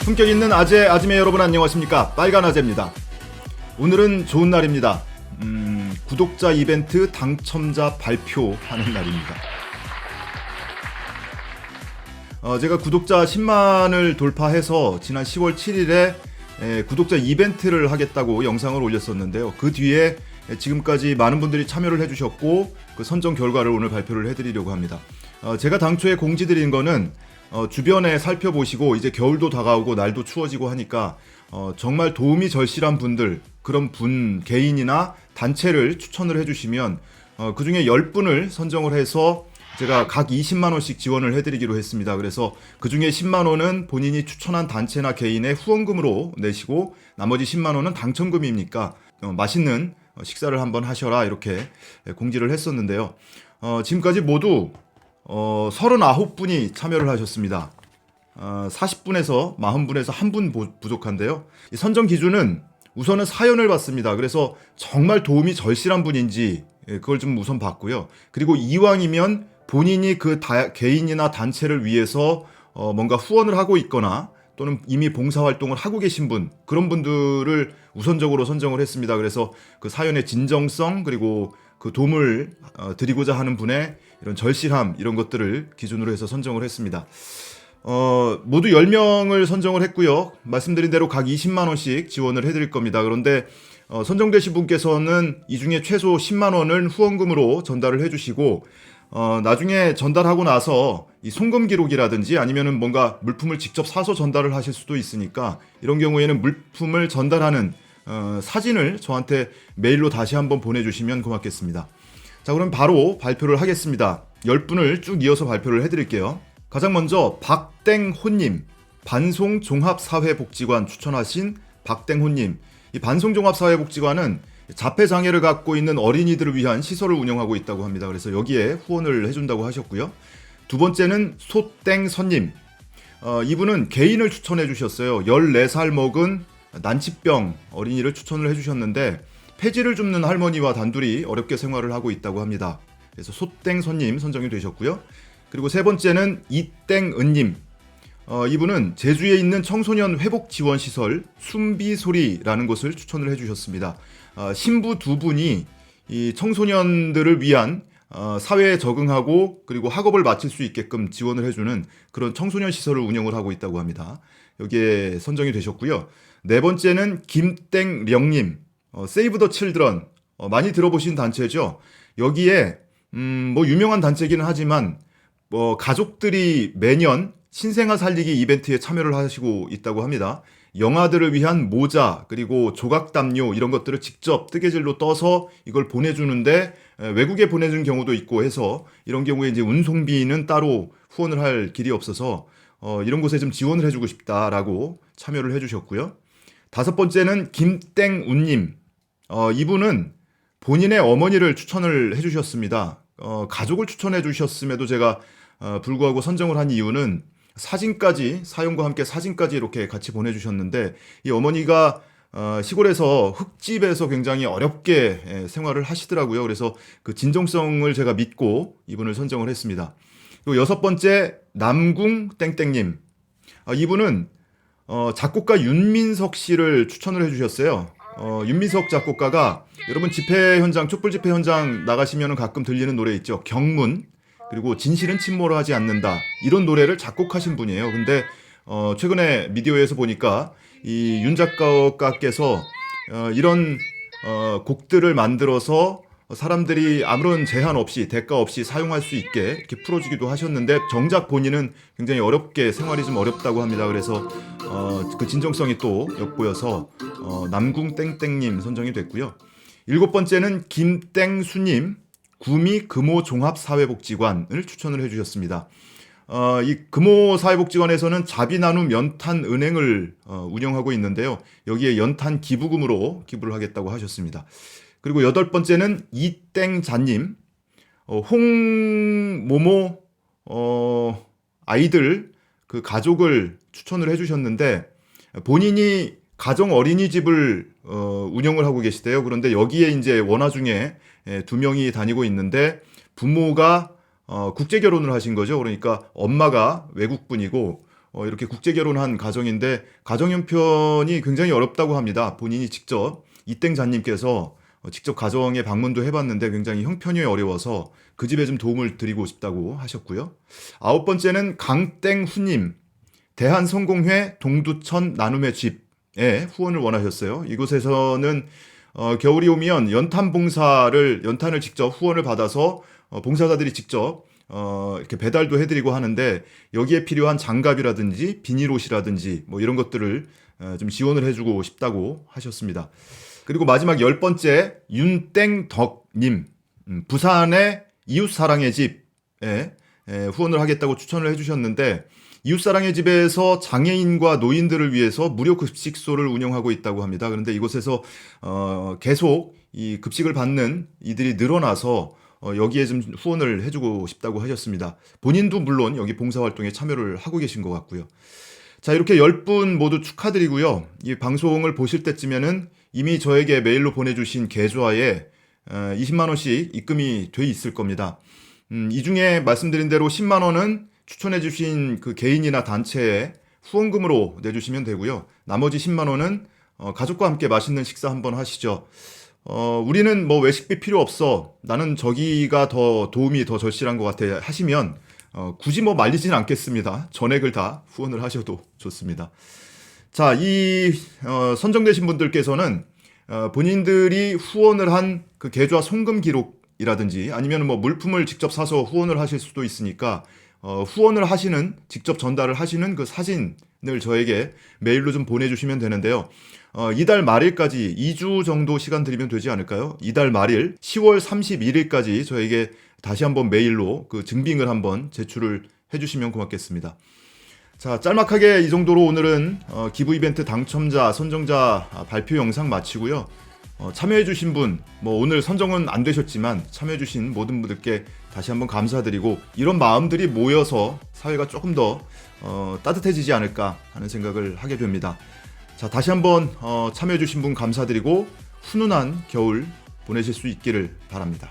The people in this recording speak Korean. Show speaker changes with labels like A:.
A: 품격 있는 아재 아지매 여러분 안녕하십니까 빨간 아재입니다 오늘은 좋은 날입니다 음, 구독자 이벤트 당첨자 발표하는 날입니다 어, 제가 구독자 10만을 돌파해서 지난 10월 7일에 에, 구독자 이벤트를 하겠다고 영상을 올렸었는데요. 그 뒤에 에, 지금까지 많은 분들이 참여를 해주셨고 그 선정 결과를 오늘 발표를 해드리려고 합니다. 어, 제가 당초에 공지드린 거는 어, 주변에 살펴보시고 이제 겨울도 다가오고 날도 추워지고 하니까 어, 정말 도움이 절실한 분들 그런 분 개인이나 단체를 추천을 해주시면 어, 그 중에 10분을 선정을 해서 제가 각 20만 원씩 지원을 해드리기로 했습니다. 그래서 그 중에 10만 원은 본인이 추천한 단체나 개인의 후원금으로 내시고 나머지 10만 원은 당첨금이니까 어, 맛있는 어, 식사를 한번 하셔라 이렇게 공지를 했었는데요. 어, 지금까지 모두 어, 39분이 참여를 하셨습니다. 어, 40분에서 40분에서 한 분 부족한데요. 이 선정 기준은 우선은 사연을 받습니다. 그래서 정말 도움이 절실한 분인지 예, 그걸 좀 우선 봤고요. 그리고 이왕이면 본인이 그 다, 개인이나 단체를 위해서 어, 뭔가 후원을 하고 있거나 또는 이미 봉사활동을 하고 계신 분 그런 분들을 우선적으로 선정을 했습니다. 그래서 그 사연의 진정성 그리고 그 도움을 어, 드리고자 하는 분의 이런 절실함 이런 것들을 기준으로 해서 선정을 했습니다. 어, 모두 10명을 선정을 했고요. 말씀드린 대로 각 20만 원씩 지원을 해드릴 겁니다. 그런데 어, 선정되신 분께서는 이 중에 최소 10만 원을 후원금으로 전달을 해주시고 어, 나중에 전달하고 나서 이 송금 기록이라든지 아니면은 뭔가 물품을 직접 사서 전달을 하실 수도 있으니까 이런 경우에는 물품을 전달하는 어, 사진을 저한테 메일로 다시 한번 보내주시면 고맙겠습니다. 자, 그럼 바로 발표를 하겠습니다. 10분을 쭉 이어서 발표를 해드릴게요. 가장 먼저 박땡호님, 반송종합사회복지관 추천하신 박땡호님. 이 반송종합사회복지관은 자폐 장애를 갖고 있는 어린이들을 위한 시설을 운영하고 있다고 합니다. 그래서 여기에 후원을 해준다고 하셨고요. 두 번째는 소땡선님. 어, 이분은 개인을 추천해 주셨어요. 14살 먹은 난치병 어린이를 추천을 해주셨는데 폐지를 줍는 할머니와 단둘이 어렵게 생활을 하고 있다고 합니다. 그래서 소땡선님 선정이 되셨고요. 그리고 세 번째는 이땡은님. 어, 이분은 제주에 있는 청소년 회복 지원 시설 숨비소리라는 곳을 추천을 해주셨습니다. 어, 신부 두 분이 이 청소년들을 위한 어, 사회에 적응하고 그리고 학업을 마칠 수 있게끔 지원을 해주는 그런 청소년 시설을 운영을 하고 있다고 합니다. 여기에 선정이 되셨고요. 네 번째는 김땡령님, 어, 세이브 더 칠드런 어, 많이 들어보신 단체죠. 여기에 음, 뭐 유명한 단체기는 하지만 뭐 가족들이 매년 신생아 살리기 이벤트에 참여를 하시고 있다고 합니다. 영아들을 위한 모자 그리고 조각 담요 이런 것들을 직접 뜨개질로 떠서 이걸 보내주는데 외국에 보내준 경우도 있고 해서 이런 경우에 이제 운송비는 따로 후원을 할 길이 없어서 어, 이런 곳에 좀 지원을 해주고 싶다라고 참여를 해주셨고요. 다섯 번째는 김땡운님 어, 이분은 본인의 어머니를 추천을 해주셨습니다. 어, 가족을 추천해 주셨음에도 제가 어, 불구하고 선정을 한 이유는 사진까지 사연과 함께 사진까지 이렇게 같이 보내주셨는데 이 어머니가 어, 시골에서 흙집에서 굉장히 어렵게 예, 생활을 하시더라고요. 그래서 그 진정성을 제가 믿고 이분을 선정을 했습니다. 그리고 여섯 번째 남궁 땡땡님 아, 이분은 어, 작곡가 윤민석 씨를 추천을 해주셨어요. 어, 윤민석 작곡가가 여러분 집회 현장 촛불 집회 현장 나가시면 가끔 들리는 노래 있죠. 경문 그리고 진실은 침몰을 하지 않는다 이런 노래를 작곡하신 분이에요. 근데 어, 최근에 미디어에서 보니까 이 윤 작곡가께서 어, 이런 어, 곡들을 만들어서 사람들이 아무런 제한 없이 대가 없이 사용할 수 있게 이렇게 풀어주기도 하셨는데 정작 본인은 굉장히 어렵게 생활이 좀 어렵다고 합니다. 그래서 어, 그 진정성이 또 엿보여서 어, 남궁 땡땡님 선정이 됐고요. 일곱 번째는 김땡수님 구미 금호 종합 사회복지관을 추천을 해주셨습니다. 어, 이 금호 사회복지관에서는 자비 나눔 연탄 은행을 어, 운영하고 있는데요. 여기에 연탄 기부금으로 기부를 하겠다고 하셨습니다. 그리고 여덟 번째는 이땡자님, 어, 홍모모 어, 아이들 그 가족을 추천을 해주셨는데 본인이 가정 어린이집을 어, 운영을 하고 계시대요. 그런데 여기에 이제 원화 중에 예, 두 명이 다니고 있는데 부모가 어, 국제 결혼을 하신 거죠. 그러니까 엄마가 외국 분이고 어, 이렇게 국제 결혼한 가정인데 가정 형편이 굉장히 어렵다고 합니다. 본인이 직접 이땡자님께서 어, 직접 가정에 방문도 해봤는데 굉장히 형편이 어려워서 그 집에 좀 도움을 드리고 싶다고 하셨고요. 아홉 번째는 강땡후님 대한성공회 동두천 나눔의 집에 후원을 원하셨어요. 이곳에서는 어, 겨울이 오면 연탄 봉사를 연탄을 직접 후원을 받아서 어, 봉사자들이 직접 어, 이렇게 배달도 해드리고 하는데 여기에 필요한 장갑이라든지 비닐옷이라든지 뭐 이런 것들을 어, 좀 지원을 해주고 싶다고 하셨습니다. 그리고 마지막 열 번째 윤땡덕님 음, 부산의 이웃사랑의 집에 에, 후원을 하겠다고 추천을 해주셨는데 이웃사랑의 집에서 장애인과 노인들을 위해서 무료 급식소를 운영하고 있다고 합니다. 그런데 이곳에서 어, 계속 이 급식을 받는 이들이 늘어나서 어, 여기에 좀 후원을 해주고 싶다고 하셨습니다. 본인도 물론 여기 봉사활동에 참여를 하고 계신 것 같고요. 자, 이렇게 10분 모두 축하드리고요. 이 방송을 보실 때쯤에는 이미 저에게 메일로 보내주신 계좌에 어, 20만원씩 입금이 돼 있을 겁니다. 음, 이 중에 말씀드린 대로 10만원은 추천해주신 그 개인이나 단체에 후원금으로 내주시면 되고요. 나머지 10만원은 어, 가족과 함께 맛있는 식사 한번 하시죠. 어, 우리는 뭐 외식비 필요 없어. 나는 저기가 더 도움이 더 절실한 것 같아 하시면 어, 굳이 뭐 말리진 않겠습니다. 전액을 다 후원을 하셔도 좋습니다. 자, 이 어, 선정되신 분들께서는 어, 본인들이 후원을 한 그 계좌 송금 기록이라든지 아니면 뭐 물품을 직접 사서 후원을 하실 수도 있으니까 어, 후원을 하시는 직접 전달을 하시는 그 사진을 저에게 메일로 좀 보내주시면 되는데요. 어, 이달 말일까지 2주 정도 시간 드리면 되지 않을까요? 이달 말일 10월 31일까지 저에게 다시 한번 메일로 그 증빙을 한번 제출을 해주시면 고맙겠습니다. 자, 짤막하게 이 정도로 오늘은 어, 기부 이벤트 당첨자, 선정자 아, 발표 영상 마치고요. 어, 참여해주신 분, 뭐 오늘 선정은 안 되셨지만 참여해주신 모든 분들께 다시 한번 감사드리고 이런 마음들이 모여서 사회가 조금 더 어, 따뜻해지지 않을까 하는 생각을 하게 됩니다. 자, 다시 한번 어, 참여해주신 분 감사드리고 훈훈한 겨울 보내실 수 있기를 바랍니다.